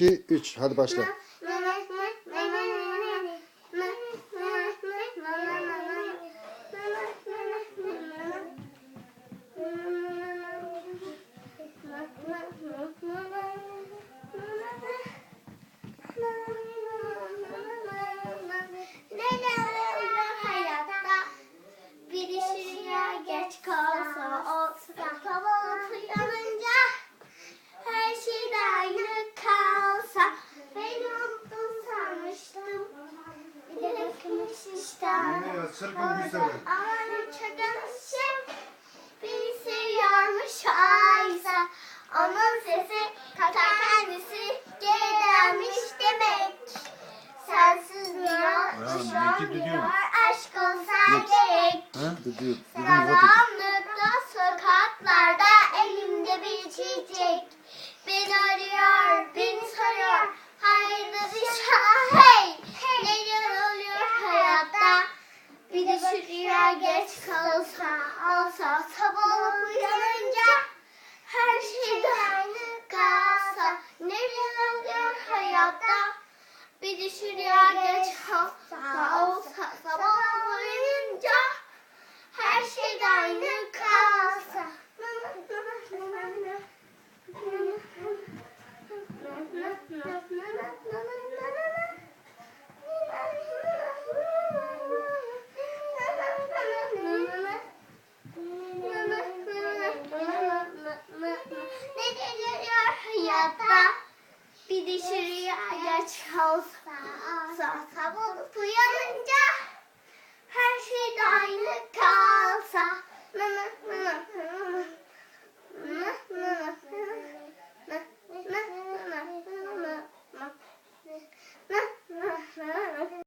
2, 3. Hadi başla. hayatta bir işine geç kalsa olsa sabah uyanınca her şey de aynı kalsa beni unuttun sanmıştım bir de bakmış işte Ya, çırpın bir sene. Aman çakalışım beni seviyormuş aysa onun sesi ta kendisi gelmiş demek sensiz bir Ayağım, neki düdüğüm. aşk olsa gerek? Düdüğü. Geç kalsa Olsa sabah uyanınca Her şey de aynı kalsa. Neler oluyor hayatta bir de şu rüya geç kalsa olsa sabah uyanınca her şey de aynı kalsa. Ne geliyor hayatta? Bir de şuraya geç kalsa, sabah uyanınca her şey de aynı kalsa.